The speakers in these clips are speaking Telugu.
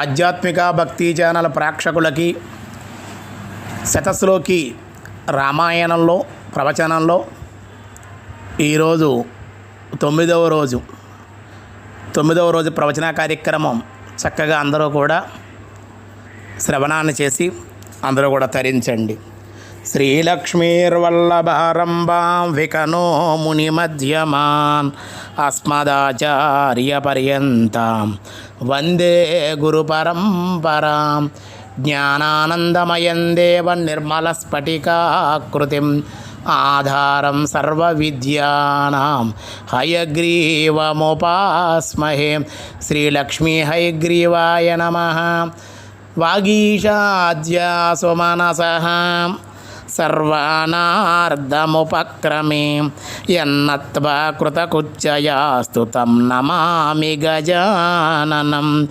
ఆధ్యాత్మిక భక్తి ఛానల్ ప్రేక్షకులకి శతస్లోకి రామాయణంలో ప్రవచనంలో ఈరోజు తొమ్మిదవ రోజు. తొమ్మిదవ రోజు ప్రవచన కార్యక్రమం చక్కగా అందరూ కూడా శ్రవణాన్ని చేసి అందరూ కూడా తరించండి. శ్రీలక్ష్మీర్వల్లభారంభాం వికనో మునిమధ్యమాన్ అస్మదాచార్యపర్యంతం వందే గురు పరంపరాం జ్ఞానానందమయం దేవ నిర్మలస్ఫటికాకృతిం ఆధారం సర్వవిద్యానాం హయగ్రీవముపాస్మహే శ్రీలక్ష్మీ హయగ్రీవాయ నమ వాగీషాద్యాసు మనసః సర్వానార్ధముపక్రమే యన్నత్వా కృతకుచ్చయాస్తు తం నమామి గజాననం.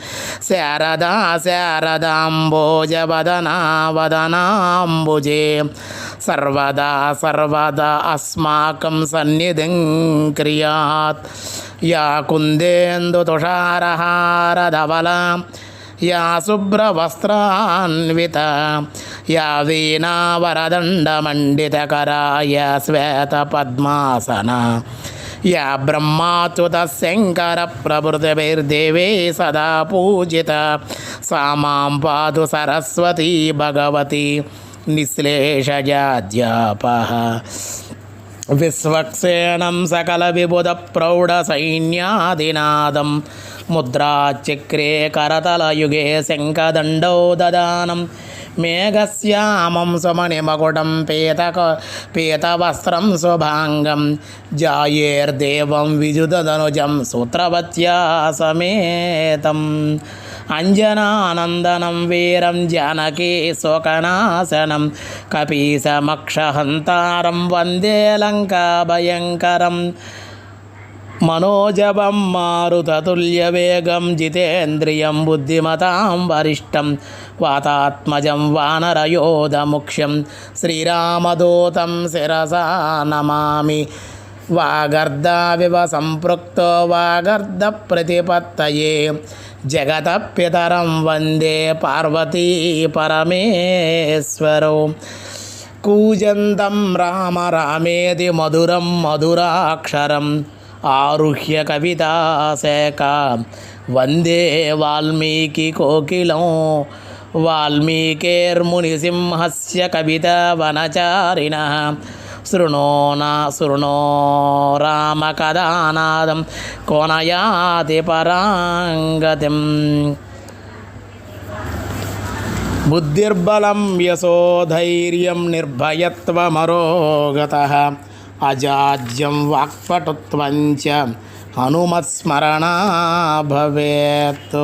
శారదా శారదాంబోజవదనా వదనాంబుజే సర్వదా సర్వదా అస్మాకం సన్నిధిం క్రియాత్. యా కుందేందు కుందేందుతుషారహారధవలా యా శుభ్రవస్త్రాన్విత యా వీణావరదండమండితకరాయ శ్వేతపద్మాసన యా బ్రహ్మాచ్యుత శంకర ప్రభృతిభిర్దేవే సదా పూజిత సా మాం పాతు సరస్వతీ భగవతి నిశ్లేషజాధ్యాప విశ్వక్సేనం సకల విబుధ ప్రౌఢ సైన్యాదినాదం ముద్రాచక్రే కరతలయుగే శంఖదండౌ దదానం. మేఘశ్యామం సుమణిమకుటం పీతక పీతవస్త్రం శుభాంగం. జాయేర్దేవం విజుదనుజం సూత్రవత్యా సమేతం అంజనానందనం వీరం జానకీ శోకనాశనం. కపీశమక్షహంతారం వందే లంకాభయంకరం మనోజవం మారుతతుల్యవేగం జితేంద్రియం బుద్ధిమతాం వరిష్టం వాతాత్మజం వానరయోధముఖ్యం శ్రీరామదూతం శిరసా నమామి వాగర్ధావివ సంపృక్తో వాగర్ధ ప్రతిపత్తయే జగత పితరం వందే పార్వతీ పరమేశ్వరో కూజంతం రామ రామేది మధురం మధురాక్షరం ఆరుహ్య కవితాశాఖ వందే వాల్మీకి కోకిలం. వాల్మీకేర్మునిసింహస్య కవిత వనచారిణ. నా శృణో రామకథానాదం కోనయాతి పరాంగతిం. బుద్ధిర్బలం యశోధైర్యం నిర్భయత్వమరోగత. అజాజ్యం వాక్పటుత్వం చ హనుమత్స్మరణ భవేత్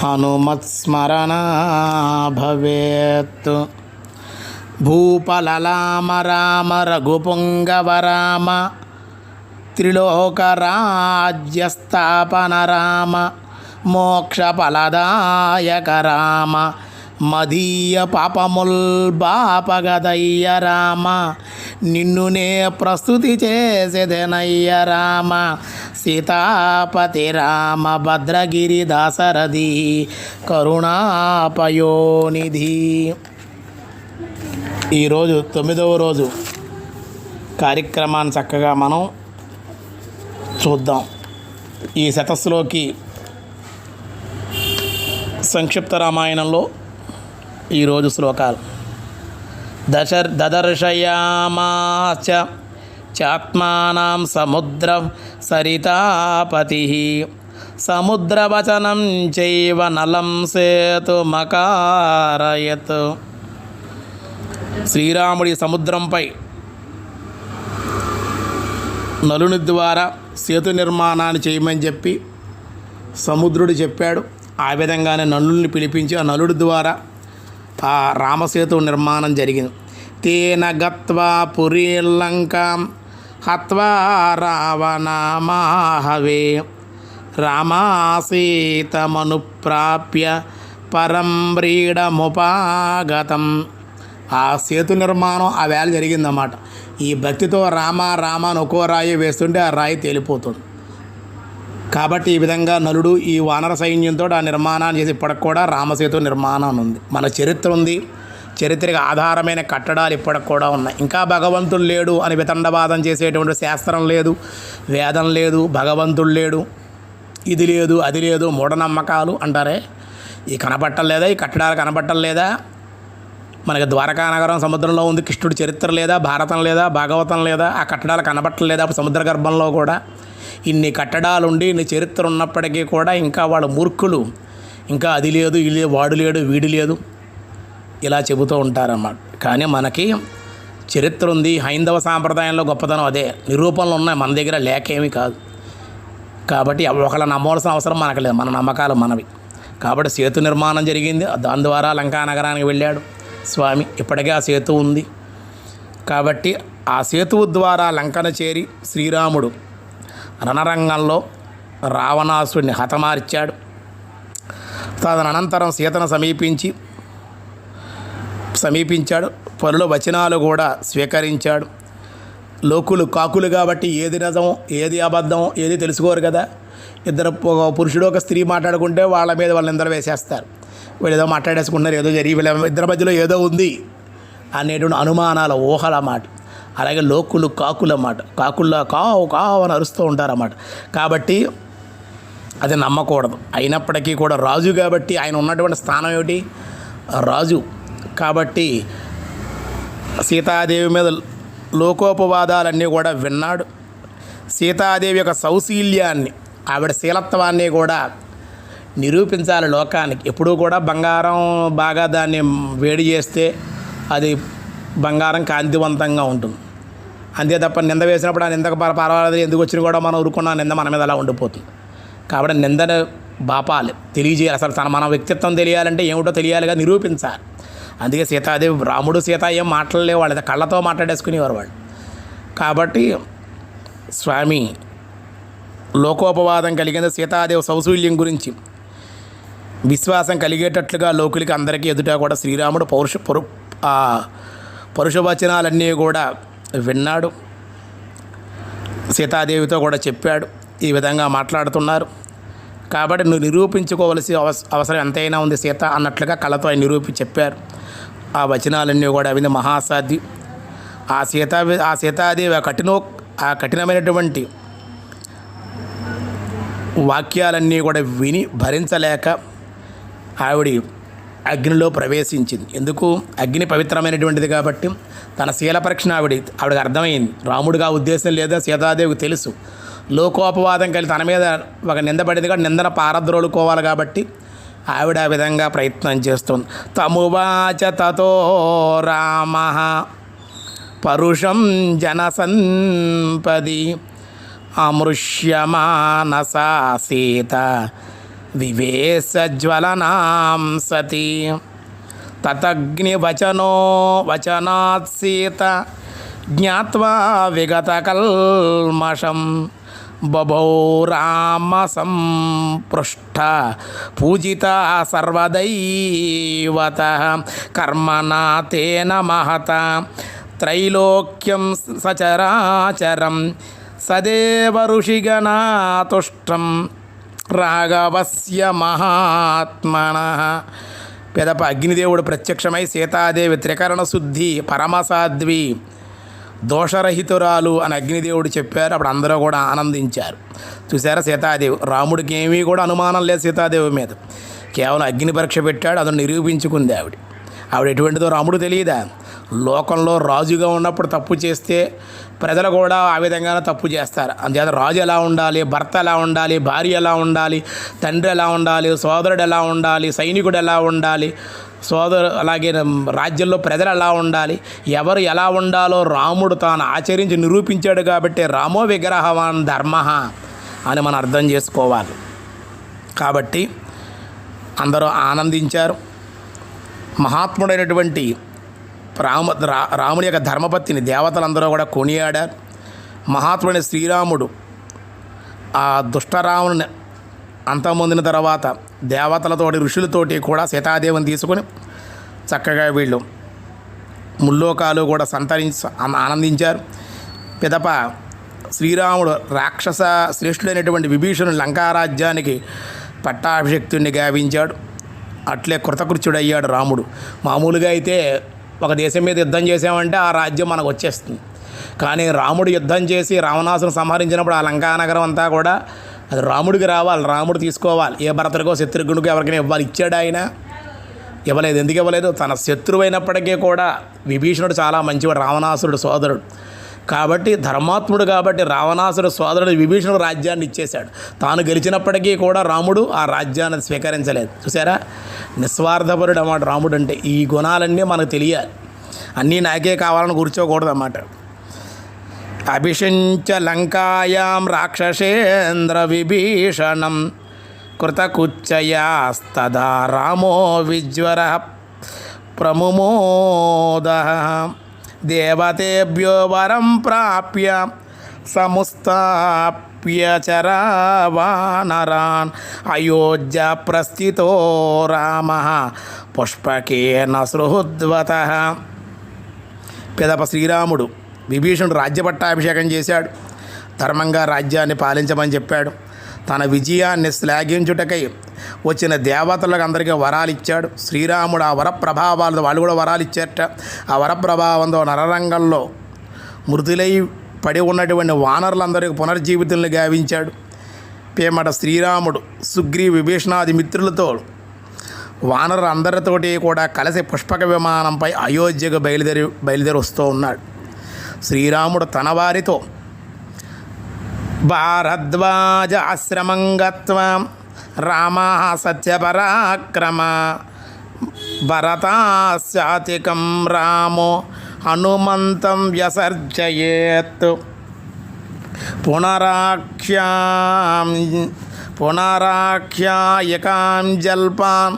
హనుమత్స్మరణ భవేత్ భూపలలామ రామ రఘుపుంగవ రామ త్రిలోకరాజ్యస్థాపన రామ మోక్షఫలదాయక రామ మదీయ పాపముల్ బాపగదయ్య రామ. నిన్నునే ప్రస్తుతి చేసేదనయ్య రామ. సీతాపతి రామ భద్రగిరి దాసరథి కరుణాపయోనిధి. ఈరోజు తొమ్మిదవ రోజు. కార్యక్రమాన్ని చక్కగా మనం చూద్దాం. ఈ శతస్సులోకి సంక్షిప్త రామాయణంలో ఈరోజు శ్లోకాలు. దశ దదర్శయామాచ చాత్మానం సముద్ర సరితాపతి. సముద్రవచనం చైవ నలం సేతుమకారయత్ శ్రీరాముడి సముద్రంపై నలుని ద్వారా సేతు నిర్మాణాన్ని చేయమని చెప్పి సముద్రుడు చెప్పాడు. ఆ విధంగానే నలుని పిలిపించి ఆ నలుడి ద్వారా ఆ రామసేతు నిర్మాణం జరిగింది. తేన గత్వా పురీలంకాం హత్వా రావణమాహవే. రామాసీతమనుప్రాప్య పరం వ్రీడముపాగతం ఆ సేతు నిర్మాణం ఆ వేళ జరిగిందన్నమాట. ఈ భక్తితో రామ రామ అని ఒక్కో రాయి వేస్తుంటే ఆ రాయి తేలిపోతుంది. కాబట్టి ఈ విధంగా నలుడు ఈ వానర సైన్యంతో ఆ నిర్మాణాన్ని చేసి ఇప్పటికి కూడా రామసేతు నిర్మాణం ఉంది. మన చరిత్ర ఉంది. చరిత్రకు ఆధారమైన కట్టడాలు ఇప్పటికి కూడా ఉన్నాయి. ఇంకా భగవంతుడు లేడు అని వితండవాదం చేసేటువంటి శాస్త్రం లేదు వేదం లేదు భగవంతుడు లేడు ఇది లేదు అది లేదు మూఢనమ్మకాలు అంటారే. ఈ కనపట్టలేదా ఈ కట్టడాలు కనపట్టలేదా మనకి ద్వారకా నగరం సముద్రంలో ఉంది కృష్ణుడి చరిత్ర లేదా భారతం లేదా భాగవతం లేదా ఆ కట్టడాలు కనబట్టలేదా సముద్ర గర్భంలో కూడా. ఇన్ని కట్టడాలుండి ఇన్ని చరిత్ర ఉన్నప్పటికీ కూడా ఇంకా వాళ్ళ మూర్ఖులు. ఇంకా అది లేదు ఇది లేదు, వాడు లేడు వీడు లేదు. ఇలా చెబుతూ ఉంటారన్నమాట. కానీ మనకి చరిత్ర ఉంది హైందవ సాంప్రదాయంలో గొప్పతనం అదే. నిరూపణలు ఉన్నాయి మన దగ్గర లేకేమీ కాదు. కాబట్టి ఒకళ్ళ నమ్మవలసిన అవసరం మనకు లేదు మన నమ్మకాలు మనవి. కాబట్టి సేతు నిర్మాణం జరిగింది దాని ద్వారా లంకా నగరానికి వెళ్ళాడు స్వామి. ఇప్పటికే ఆ సేతు ఉంది. కాబట్టి ఆ సేతువు ద్వారా లంకను చేరి శ్రీరాముడు రణరంగంలో రావణాసుడిని హతమార్చాడు. తదనంతరం సీతను సమీపించి సమీపించాడు. పనుల వచనాలు కూడా స్వీకరించాడు. లోకులు కాకులు కాబట్టి ఏది నిజమో ఏది అబద్ధం ఏది తెలుసుకోరు కదా. ఇద్దరు ఒక పురుషుడు ఒక స్త్రీ మాట్లాడుకుంటే వాళ్ళ మీద వాళ్ళు నిందలు వేసేస్తారు. వీళ్ళు ఏదో మాట్లాడేసుకుంటున్నారు ఏదో జరిగి వీళ్ళ ఇద్దరి మధ్యలో ఏదో ఉంది అనేటువంటి అనుమానాల ఊహల మాట. అలాగే లోకులు కాకులు అన్నమాట. కాకుల్లో కావు కావు అని అరుస్తూ ఉంటారన్నమాట. కాబట్టి అది నమ్మకూడదు. అయినప్పటికీ కూడా రాజు కాబట్టి ఆయన ఉన్నటువంటి స్థానం ఏమిటి? రాజు. కాబట్టి సీతాదేవి మీద లోకోపవాదాలన్నీ కూడా విన్నాడు. సీతాదేవి యొక్క సౌశీల్యాన్ని ఆవిడ శీలత్వాన్ని కూడా నిరూపించాలి లోకానికి. ఎప్పుడూ కూడా బంగారం బాగా దాన్ని వేడి చేస్తే అది బంగారం కాంతివంతంగా ఉంటుంది. అంతే తప్ప నింద వేసినప్పుడు ఆ నిందకు పర్వాలేదు. ఎందుకు వచ్చినా కూడా మనం ఊరుకున్న నింద మన మీద అలా ఉండిపోతుంది. కాబట్టి నిందను బాపాలి. తెలియజేయాలి. అసలు తన మన వ్యక్తిత్వం తెలియాలంటే ఏమిటో తెలియాలిగా నిరూపించాలి. అందుకే సీతాదేవి రాముడు సీత ఏం మాట్లాడలేవు. వాళ్ళు కళ్ళతో మాట్లాడేసుకునేవారు వాళ్ళు. కాబట్టి స్వామి లోకోపవాదం కలిగింది సీతాదేవి సౌశూల్యం గురించి. విశ్వాసం కలిగేటట్లుగా లోకులకి అందరికీ ఎదుట కూడా శ్రీరాముడు పౌరుష పరు పరుషవచనాలన్నీ కూడా విన్నాడు. సీతాదేవితో కూడా చెప్పాడు ఈ విధంగా మాట్లాడుతున్నారు. కాబట్టి నువ్వు నిరూపించుకోవలసి అవస అవసరం ఎంతైనా ఉంది సీత అన్నట్లుగా కళతో ఆయన నిరూపి చెప్పారు. ఆ వచనాలన్నీ కూడా అవి మహాసాధ్వి ఆ సీతా ఆ సీతాదేవి ఆ కఠిన ఆ కఠినమైనటువంటి వాక్యాలన్నీ కూడా విని భరించలేక ఆవిడ అగ్నిలో ప్రవేశించింది. ఎందుకు? అగ్ని పవిత్రమైనటువంటిది కాబట్టి తన శీల పరీక్షణ ఆవిడ ఆవిడకి అర్థమైంది. రాముడిగా ఉద్దేశం లేదా సీతాదేవికి తెలుసు. లోకోపవాదం కలిసి తన మీద ఒక నిందపడింది కాబట్టి నిందన పారద్రోలుకోవాలి కాబట్టి ఆవిడ ఆ విధంగా ప్రయత్నం చేస్తుంది. తమువాచ తతో రామ పరుషం జనసంపది అమృష్యమానసా సీత వివేశజ్వలనాం సతి తతగ్నివచనో వచనాత్ సీత జ్ఞావా విగతకల్మషం బభౌ రామ సంపృష్ట పూజిత సర్వదైవత కర్మణా తేన మహత త్రైలోక్యం సచరాచరం సదేవ ఋషిగణాతుష్టం రాఘవస్య మహాత్మన పెదప అగ్నిదేవుడు ప్రత్యక్షమై సీతాదేవి త్రికరణ శుద్ధి పరమసాధ్వి దోషరహితురాలు అని అగ్నిదేవుడు చెప్పారు. అప్పుడు అందరూ కూడా ఆనందించారు. చూసారా సీతాదేవి? రాముడికి ఏమీ కూడా అనుమానం లేదు సీతాదేవి మీద. కేవలం అగ్ని పరీక్ష పెట్టాడు అతను నిరూపించుకుంది ఆవిడ. ఆవిడ ఎటువంటిదో రాముడు తెలియదా? లోకంలో రాజుగా ఉన్నప్పుడు తప్పు చేస్తే ప్రజలు కూడా ఆ విధంగానే తప్పు చేస్తారు. అందుచేత రాజు ఎలా ఉండాలి భర్త ఎలా ఉండాలి భార్య ఎలా ఉండాలి తండ్రి ఎలా ఉండాలి సోదరుడు ఎలా ఉండాలి సైనికుడు ఎలా ఉండాలి సోదరు అలాగే రాజ్యంలో ప్రజలు ఎలా ఉండాలి ఎవరు ఎలా ఉండాలో రాముడు తాను ఆచరించి నిరూపించాడు కాబట్టి రామో విగ్రహవాన్ ధర్మ అని మనం అర్థం చేసుకోవాలి. కాబట్టి అందరూ ఆనందించారు. మహాత్ముడైనటువంటి రామ రా రాముడి యొక్క ధర్మపత్తిని దేవతలందరూ కూడా కొనియాడారు. మహాత్ముడైన శ్రీరాముడు ఆ దుష్టరాముని అంతమొందిన తర్వాత దేవతలతోటి ఋషులతోటి కూడా సీతాదేవిని తీసుకొని చక్కగా వీళ్ళు ముల్లోకాలు కూడా సంతరించి ఆనందించారు. పిదప శ్రీరాముడు రాక్షస శ్రేష్ఠుడైనటువంటి విభీషణుడు లంకారాజ్యానికి పట్టాభిషక్తుడిని గావించాడు. అట్లే కృతకృత్యుడయ్యాడు రాముడు. మామూలుగా అయితే ఒక దేశం మీద యుద్ధం చేసామంటే ఆ రాజ్యం మనకు వచ్చేస్తుంది. కానీ రాముడు యుద్ధం చేసి రావణాసును సంహరించినప్పుడు ఆ లంకానగరం అంతా కూడా అది రాముడికి రావాలి రాముడు తీసుకోవాలి. ఏ భరతుడికో శత్రుఘ్నుడికో ఎవరికైనా ఇవ్వాలి. ఇచ్చాడు ఆయన. ఇవ్వలేదు. ఎందుకు ఇవ్వలేదు? తన శత్రువు అయినప్పటికీ కూడా విభీషణుడు చాలా మంచివాడు రావణాసురుడు సోదరుడు. కాబట్టి ధర్మాత్ముడు కాబట్టి రావణాసురుడు సోదరుడు విభీషణుడు రాజ్యాన్ని ఇచ్చేశాడు. తాను గెలిచినప్పటికీ కూడా రాముడు ఆ రాజ్యాన్ని స్వీకరించలేదు. చూసారా నిస్వార్థపరుడు అన్నమాట రాముడు అంటే. ఈ గుణాలన్నీ మనకు తెలియాలి. అన్నీ నాకే కావాలని కూర్చోకూడదు అన్నమాట అభిషించ లంకాయాం రాక్షసేంద్ర విభీషణం కృతకుచ్చయాస్తదా రామో విజ్వర ప్రముమోద. దేవతేభ్యో వరం ప్రాప్య. సముస్థాప్య చరావానరాన్. అయోధ్య ప్రస్థితో రామ. పుష్పకేన సృహుద్వత. పిదప శ్రీరాముడు విభీషణుడు రాజ్య పట్టాభిషేకం చేశాడు. ధర్మంగా రాజ్యాన్ని పాలించమని చెప్పాడు. తన విజయాన్ని శ్లాఘించుటకై వచ్చిన దేవతలకు అందరికీ వరాలు ఇచ్చాడు శ్రీరాముడు ఆ వర ప్రభావాలతో వాళ్ళు కూడా వరాలు ఇచ్చారట ఆ వర ప్రభావంతో నరరంగంలో మృతులై పడి ఉన్నటువంటి వానరులందరికీ పునర్జీవితులను గావించాడు. పేమట శ్రీరాముడు సుగ్రీ విభీషణాది మిత్రులతో వానరులందరితోటి కూడా కలిసి పుష్పక విమానంపై అయోధ్యకు బయలుదేరి బయలుదేరి వస్తూ ఉన్నాడు. శ్రీరాముడు తన వారితో భారద్వాజ ఆశ్రమం గత్వా రామా సత్యపరాక్రమ భరతాశాతికం రామో హనుమంతం వ్యసర్జయేత్ పునరాఖ్యాం పునరాఖ్యాయకాం జల్పాన్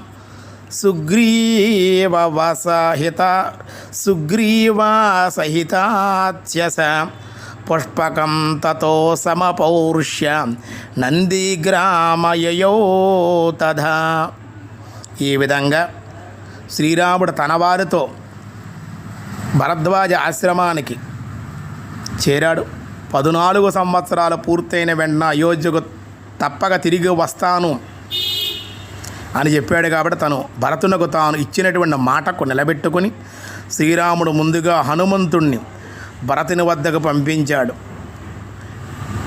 సుగ్రీవ వసహిత సుగ్రీవా సహితాత్యస పుష్పకం తతో సమపౌరుష్య నందిగ్రామయయో తథా. ఈ విధంగా శ్రీరాముడు తన వారితో భరద్వాజ ఆశ్రమానికి చేరాడు. పద్నాలుగు సంవత్సరాలు పూర్తయిన వెంటనే అయోధ్యకు తప్పక తిరిగి వస్తాను అని చెప్పాడు కాబట్టి తను భరతునకు తాను ఇచ్చినటువంటి మాటకు నిలబెట్టుకుని శ్రీరాముడు ముందుగా హనుమంతుణ్ణి భరతుని వద్దకు పంపించాడు.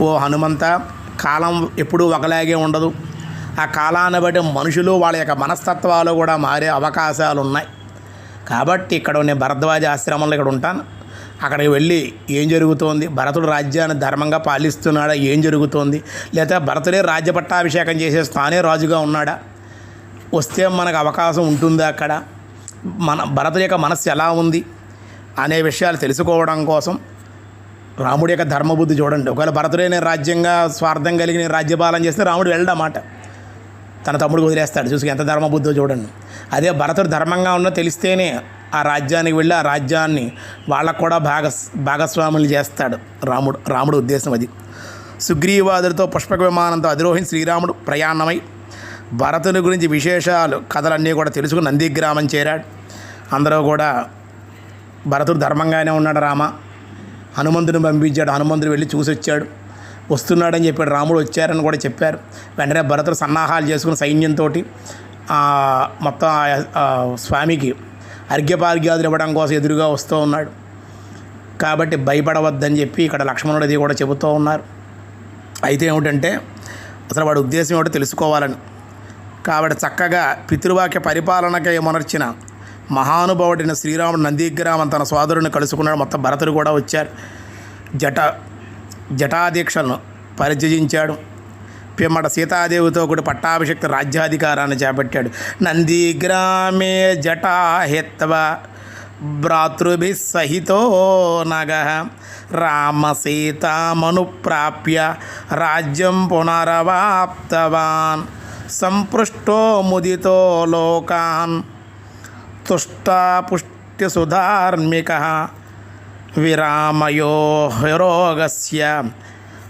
ఓ హనుమంత కాలం ఎప్పుడూ ఒకలాగే ఉండదు. ఆ కాలాన్ని బట్టి మనుషులు వాళ్ళ యొక్క మనస్తత్వాలు కూడా మారే అవకాశాలు ఉన్నాయి కాబట్టి ఇక్కడ నేను భరద్వాజ ఆశ్రమంలో ఇక్కడ ఉంటాను. అక్కడికి వెళ్ళి ఏం జరుగుతోంది? భరతుడు రాజ్యాన్ని ధర్మంగా పాలిస్తున్నాడా? ఏం జరుగుతోంది? లేదా భరతుడే రాజ్య పట్టాభిషేకం చేసేసి తానే రాజుగా ఉన్నాడా? వస్తే మనకు అవకాశం ఉంటుందా అక్కడ? మన భరతుడి యొక్క మనస్సు ఎలా ఉంది? అనే విషయాలు తెలుసుకోవడం కోసం రాముడి యొక్క ధర్మబుద్ధి చూడండి. ఒకవేళ భరతుడే రాజ్యంగా స్వార్థం కలిగిన రాజ్యపాలన చేస్తే రాముడు వెళ్ళడమాట. తన తమ్ముడు వదిలేస్తాడు. చూసి ఎంత ధర్మబుద్ధో చూడండి. అదే భరతుడు ధర్మంగా ఉన్నో తెలిస్తేనే ఆ రాజ్యానికి వెళ్ళి ఆ రాజ్యాన్ని వాళ్ళకు కూడా భాగస్ భాగస్వాములు చేస్తాడు రాముడు రాముడు ఉద్దేశం అది. సుగ్రీవాదులతో పుష్పక విమానంతో అధిరోహించి శ్రీరాముడు ప్రయాణమై భరతుని గురించి విశేషాలు కథలన్నీ కూడా తెలుసుకుని నందిగ్రామం చేరాడు. అందరూ కూడా భరతుడు ధర్మంగానే ఉన్నాడు రామ. హనుమంతుని పంపించాడు హనుమంతుడు వెళ్ళి చూసి వచ్చాడు వస్తున్నాడని చెప్పాడు రాముడు వచ్చారని కూడా చెప్పారు. వెంటనే భరతుడు సన్నాహాలు చేసుకుని సైన్యంతో మొత్తం ఆ- స్వామికి అర్ఘ్యపార్ఘ్యాదులు ఇవ్వడం కోసం ఎదురుగా వస్తూ ఉన్నాడు. కాబట్టి భయపడవద్దని చెప్పి ఇక్కడ లక్ష్మణుడు అది కూడా చెబుతూ ఉన్నారు. అయితే ఏమిటంటే అసలు వాడి ఉద్దేశం ఏమిటో తెలుసుకోవాలని. కాబట్టి చక్కగా పితృవాక్య పరిపాలనకై మొనర్చిన మహానుభావుడైన శ్రీరాముడు నందిగ్రామం తన సోదరుని కలుసుకున్నాడు. మొత్తం భరతుడు కూడా వచ్చారు. జట జటాదీక్షలను పరిచయించాడు. పిమ్మట సీతాదేవితో కూడా పట్టాభిషక్త రాజ్యాధికారాన్ని చేపట్టాడు. నందిగ్రామే జటాహిత్వ భ్రాతృభి సహితో నగ. రామ సీతామను ప్రాప్య రాజ్యం పునరవాప్తవాన్. సంపృష్టో ముదితో లోకాన్. తుష్టాపుష్టిసుధార్మిక విరామయో రోగస్య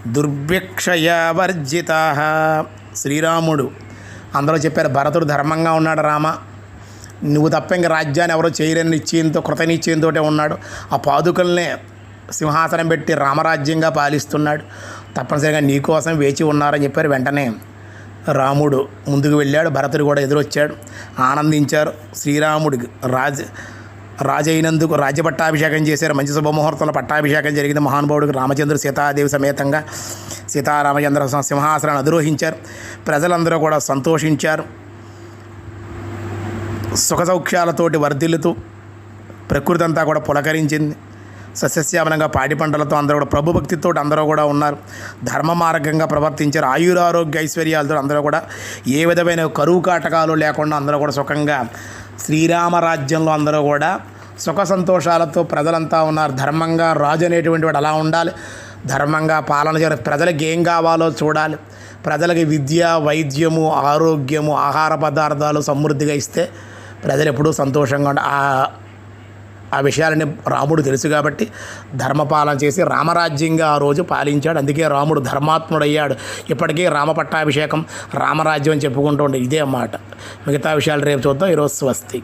దుర్భిక్షయవర్జిత. శ్రీరాముడు అందరూ చెప్పారు భరతుడు ధర్మంగా ఉన్నాడు రామ. నువ్వు తప్ప ఇంక రాజ్యాన్ని ఎవరో చేయరని నిశ్చయంతో కృతనిశ్చయంతో ఉన్నాడు. ఆ పాదుకల్నే సింహాసనం పెట్టి రామరాజ్యంగా పాలిస్తున్నాడు. తప్పనిసరిగా నీకోసం వేచి ఉన్నారని చెప్పారు వెంటనే. రాముడు ముందుకు వెళ్ళాడు భరతుడు కూడా ఎదురొచ్చాడు. ఆనందించారు. శ్రీరాముడికి రాజ రాజైనందుకు రాజ్య పట్టాభిషేకం చేశారు. మంచి శుభముహూర్తంలో పట్టాభిషేకం జరిగింది. మహానుభావుడికి రామచంద్రుడు సీతాదేవి సమేతంగా సీతారామచంద్ర సింహాసనాన్ని అధిరోహించారు. ప్రజలందరూ కూడా సంతోషించారు. సుఖ సౌఖ్యాలతోటి వర్ధిల్లుతూ ప్రకృతి అంతా కూడా పులకరించింది. సస్యశ్యామలంగా పాడి పంటలతో అందరూ కూడా ప్రభుభక్తితో అందరూ కూడా ఉన్నారు. ధర్మ మార్గంగా ప్రవర్తించారు. ఆయురారోగ్య ఐశ్వర్యాలతో అందరూ కూడా ఏ విధమైన కరువు కాటకాలు లేకుండా అందరూ కూడా సుఖంగా శ్రీరామ రాజ్యంలో అందరూ కూడా సుఖ సంతోషాలతో ప్రజలంతా ఉన్నారు. ధర్మంగా రాజు అనేటువంటి వాడు అలా ఉండాలి. ధర్మంగా పాలన చేయాలి. ప్రజలకు ఏం కావాలో చూడాలి. ప్రజలకి విద్య వైద్యము ఆరోగ్యము ఆహార పదార్థాలు సమృద్ధిగా ఇస్తే ప్రజలు ఎప్పుడూ సంతోషంగా ఉండాలి ఆ విషయాలని రాముడు తెలుసు కాబట్టి ధర్మపాలన చేసి రామరాజ్యంగా ఆ రోజు పాలించాడు. అందుకే రాముడు ధర్మాత్ముడయ్యాడు. ఇప్పటికీ రామపట్టాభిషేకం రామరాజ్యం అని చెప్పుకుంటూ ఉండే ఇదే అన్నమాట మిగతా విషయాలు రేపు చూద్దాం. ఈరోజు స్వస్తి.